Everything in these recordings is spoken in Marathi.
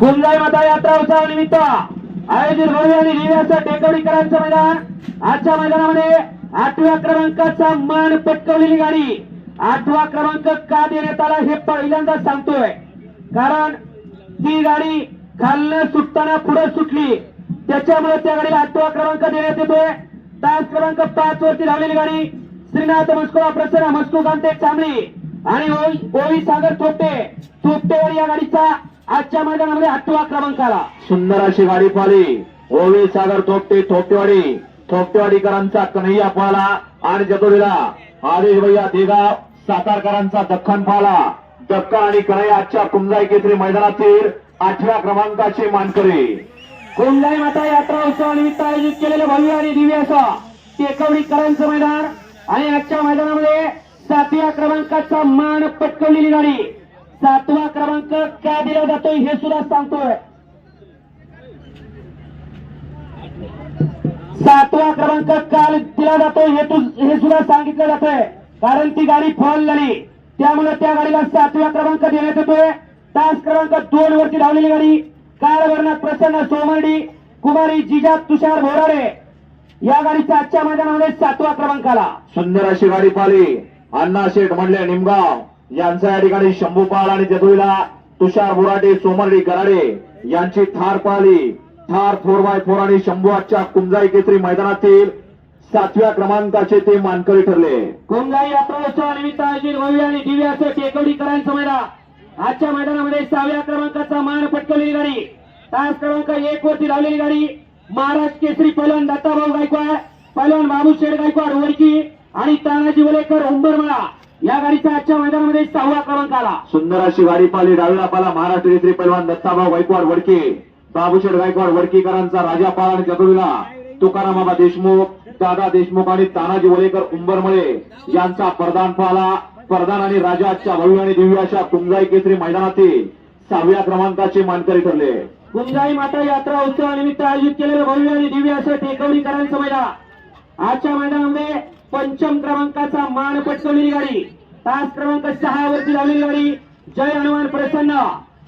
कुलजाई माता यात्रा उत्सव निमित्त आयोजित भव्य आणि दिव्याचं टेकवडीकरांचं मैदान. आजच्या मैदानामध्ये आठव्या क्रमांकाचा मान पटकवलेली गाडी. आठवा क्रमांक का देण्यात आला हे पहिल्यांदा सांगतोय. कारण ती गाडी खालनं सुटताना पुढे सुटली. त्याच्यामुळे त्या गाडीला आठवा क्रमांक देण्यात येतोय. तास क्रमांक पाच वरती धावलेली गाडी श्रीनाथ मस्कोवा प्रसन्न मस्को कांते चांबळी आणि ओवी सागर थोपटे. थोपटेवर या गाडीचा आजच्या मैदानामध्ये आठवा क्रमांक आला सुंदर अशी गाडी पाहिली ओवी सागर थोपटे थोपटेवाडी. थोपटेवाडीकरांचा कन्हैया पाला आणि जतोडीला आदेश भैया देगाव सातारकरांचा दख्खन पाला दक्कन आणि कन्हैया आजच्या कुंजाई केसरी मैदानातील आठव्या क्रमांकाचे मानकरी. कोंडाई माता यात्रा उत्सवानिमित्त आयोजित केलेलं भव्य आणि दिव्य असं टेकवडीकरांचं मैदान. आणि आजच्या मैदानामध्ये सातव्या क्रमांकाचा मान पटकवलेली गाडी. सातवा क्रमांक का दिला जातोय हे सुद्धा सांगतोय. सातवा क्रमांक काल दिला जातोय हे हे सुद्धा सांगितलं जातोय. कारण ती गाडी फॉल झाली. त्यामुळे त्या गाडीला सातवा क्रमांक देण्यात येतोय. तास क्रमांक दोन वरती धावलेली गाडी काळ वर्णात प्रसन्न सोमर्डी कुमारी जिजा तुषार भोराडे या गाडीचा आजच्या मैदानामध्ये सातवा क्रमांक आला सुंदर अशी गाडी पाली अण्णा शेठ म्हणले निमगाव. यांचा या ठिकाणी शंभूपाल आणि जदुईला तुषार बोराटे सोमर्डी गराडे यांची थार पाहिली थार फोर बाय फोर आणि शंभू आजच्या कुंजाई केसरी मैदानातील सातव्या क्रमांकाचे ते मानकरी ठरले. कुंजाई यात्रोत्सवानिमित्त आयोजित भव्य आणि दिव्य असं टेकवडीकरांचं मैदान. आजच्या मैदानामध्ये सहाव्या क्रमांकाचा मान पटकवलेली गाडी. तास क्रमांक एक वरती धावलेली गाडी. महाराज केसरी पैलवान दत्ताभाऊ गायकवाड पैलवान बाबू शेठ गायकवाड वडकी आणि तानाजी वलेकर उंबरमळा. या गाडीचा आजच्या मैदानामध्ये सहावा क्रमांक आला. सुंदर अशी गाडी पाहिली. डावीला पाला महाराष्ट्र केसरी पैलवान दत्ताभाऊ गायकवाड वडके. बाबूशेठ गायकवाड वडकीकरांचा राजा पाल आणि जतोडीला तुकारामाबा देशमुख दादा देशमुख आणि तानाजी वलेकर उंबरमळे यांचा प्रधान पाला. प्रधान आणि राजा आजच्या भव्य आणि दिव्य अशा कुंजाई केसरी मैदानातील सहाव्या क्रमांकाचे मानकरी ठरले. कुंजाई माता यात्रा उत्सवानिमित्त आयोजित केलेलं भव्य आणि दिव्य असं टेकवडीकरांचं मैदान. आजच्या मैदानामध्ये पंचम क्रमांकाचा मान पटकवलेली गाडी. तास क्रमांक सहा वरती लावलेली गाडी. जय हनुमान प्रसन्न.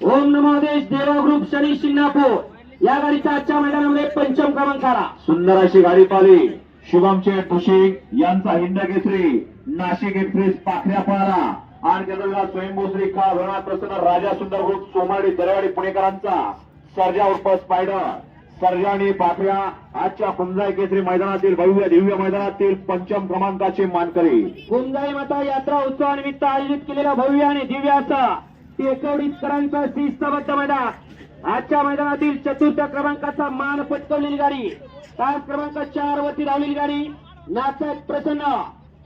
ओम नमोदेश देवा ग्रुप शनी शिंगणापूर. या गाडीचा आजच्या मैदानामध्ये पंचम क्रमांक आला. सुंदर अशी गाडी शुभम शुभमचे ठुशिक यांचा हिंद केसरी. नाशिक एक्सप्रेस पाखऱ्या पाळा आणि त्याचा स्वयंभू श्री काळ प्रसन्न राजा सुंदर ग्रुप सोमाडी दरवाडी पुणेकरांचा. सर्जा उर्फ स्पायडर. सर्जा आणि पाखऱ्या आजच्या कुंजाई केसरी मैदानातील भव्य दिव्य मैदानातील पंचम क्रमांकाचे मानकरी. कुंजाई माता यात्रा उत्सवानिमित्त आयोजित केलेलं भव्य आणि दिव्य असं टेकवडीकरांचं शिस्तबद्ध मैदान. आजच्या मैदानातील चतुर्थ क्रमांकाचा मान पटकवलेली गाडी. तास क्रमांक चार वरती धावलेली गाडी. नाचक प्रसन्न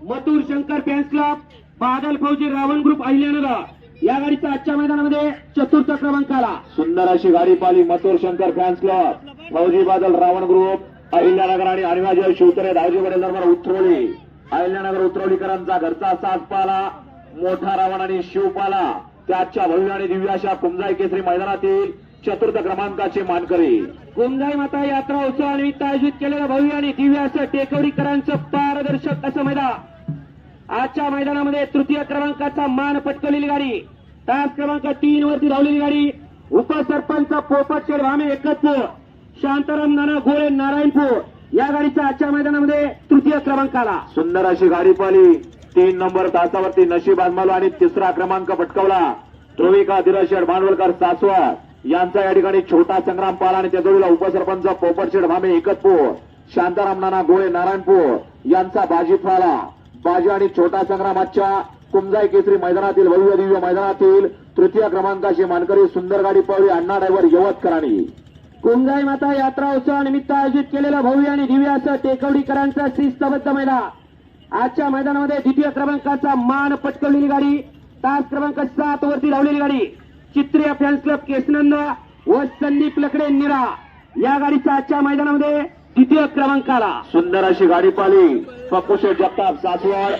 मथुर शंकर फॅन्स क्लब बादल फौजी रावण ग्रुप अहिल्यानगर. या गाडीचा आजच्या मैदानामध्ये चतुर्थ क्रमांक आला सुंदर अशी गाडी पाहिली मथुर शंकर फॅन्स क्लब. फौजी बादल रावण ग्रुप अहिल्यानगर आणि अनिवाजी शिवतरे धावजी वडील दरबार उतरवली. अहिल्यानगर उतरवलीकरांचा घरचा साथ पाला मोठा रावण आणि शिवपाला त्याच्या भव्य आणि दिव्य अशा कुंजाई केसरी मैदानातील चतुर्थ क्रमांकाचे मानकरी. कुंजाई माता यात्रा उत्सवानिमित्त आयोजित केलेलं भव्य आणि दिव्य असं टेकवडीकरांचं पारदर्शक असं मैदान. आजच्या मैदानामध्ये तृतीय क्रमांकाचा मान पटकवलेली गाडी तास क्रमांक तीन वरती धावलेली गाडी उपसरपंच पोपट शेड भामे एकतपूर शांताराम नाना गोळे नारायणपूर. या गाडीचा आजच्या मैदानामध्ये तृतीय क्रमांक आला. सुंदर अशी गाडी पाहिली. तीन नंबर तासावरती नशीब आजमालो आणि तिसरा क्रमांक पटकवला. ध्रुविका धीरशेठ भांडवलकर सासवड. यांचा या ठिकाणी छोटा संग्राम पाला आणि त्या जोडीला उपसरपंच पोपटशेठ भामे एकतपूर शांताराम नाना गोळे नारायणपूर. यांचा बाजी फाला बाजी आणि छोटा संग्राम आजच्या कुंजाई केसरी मैदानातील भव्य दिव्य मैदानातील तृतीय क्रमांकाची मानकरी सुंदर गाडी पळवी अण्णा ड्रायव्हर यवतकरांनी. कुंजाई माता यात्रा उत्सवानिमित्त आयोजित केलेलं भव्य आणि दिव्य असं टेकवडीकरांचं शिस्तबद्ध मैदान. आजच्या मैदानामध्ये द्वितीय क्रमांकाचा मान पटकवलेली गाडी तास क्रमांक सात वरती धावलेली गाडी चित्रिया फॅन्स क्लब केसनंद व संदीप लकडे निरा. या गाडीचा आजच्या मैदानामध्ये द्वितीय क्रमांक आला सुंदर अशी गाडी पाली. पप्पूशे जगताप सासवड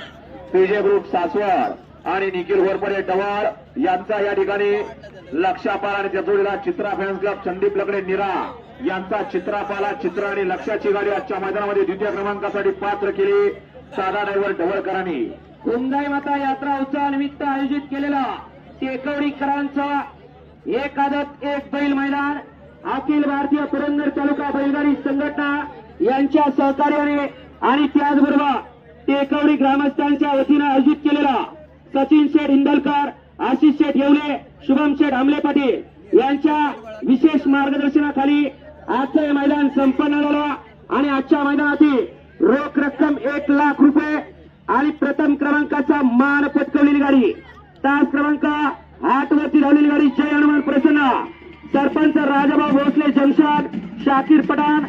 पीजे ग्रुप सासवड आणि निखिल घोरपडे डवाळ यांचा या ठिकाणी लक्षापाल आणि त्याचोडीला चित्रा फॅन्स क्लब संदीप लकडे निरा यांचा चित्रापाला चित्र आणि लक्षाची गाडी आजच्या मैदानामध्ये द्वितीय क्रमांकासाठी पात्र केली. साधा ड्रायव्हर ढवळकरांनी. कुंजाई माता यात्रा उत्सवानिमित्त आयोजित केलेला टेकवडीकरांचा एक आदत एक बैल मैदान. अखिल भारतीय पुरंदर तालुका बैलगाडी संघटना यांच्या सहकार्याने आणि त्याचबरोबर टेकवडी ग्रामस्थांच्या वतीनं आयोजित केलेला सचिन शेठ हिंदलकर आशिष शेठ येवले शुभम शेठ आमले पाटील यांच्या विशेष मार्गदर्शनाखाली आजचं हे मैदान संपन्न झालं आणि आजच्या मैदानातील रोख रक्कम एक लाख रुपये आणि प्रथम क्रमांकाचा मान पटकवलेली गाडी. तास क्रमांक आठ वरती धावलेली गाडी. जय हनुमान प्रसन्न. सरपंच राजाभाऊ भोसले जमशाद शाकीर पठाण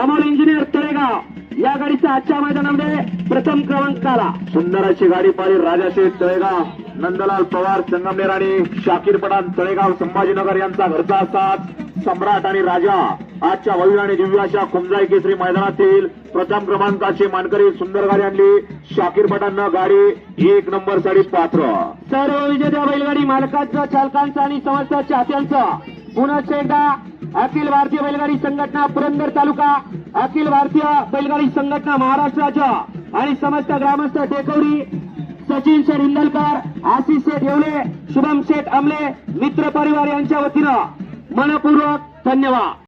अमोल इंजिनियर तळेगाव. या गाडीचा आजच्या मैदानामध्ये प्रथम क्रमांक आला सुंदर अशी गाडी पाहिली राजाशेठ तळेगाव. नंदलाल पवार संगमनेर आणि शाकीर पठाण तळेगाव संभाजीनगर यांचा घरचा असतात सम्राट आणि राजा. आजच्या भव्य आणि दिव्य कुमजाई केसरी मैदानातील प्रथम क्रमांकाची मानकरी सुंदर गाडी आणली. शाकीर पठाणनं गाडी एक नंबरसाठी पात्र. सर्व विजेत्या बैलगाडी मालकांचा चालकांचा आणि समस्त चाहत्यांचा. पुन्हा एकदा अखिल भारतीय बैलगाडी संघटना पुरंदर तालुका अखिल भारतीय बैलगाडी संघटना महाराष्ट्राच्या आणि समस्त ग्रामस्थ टेकवडी सचिन शेठ इंदलकर आशिष शेठ येवले शुभम शेठ अमले मित्र परिवार यांच्या वतीनं मनपूर्वक धन्यवाद.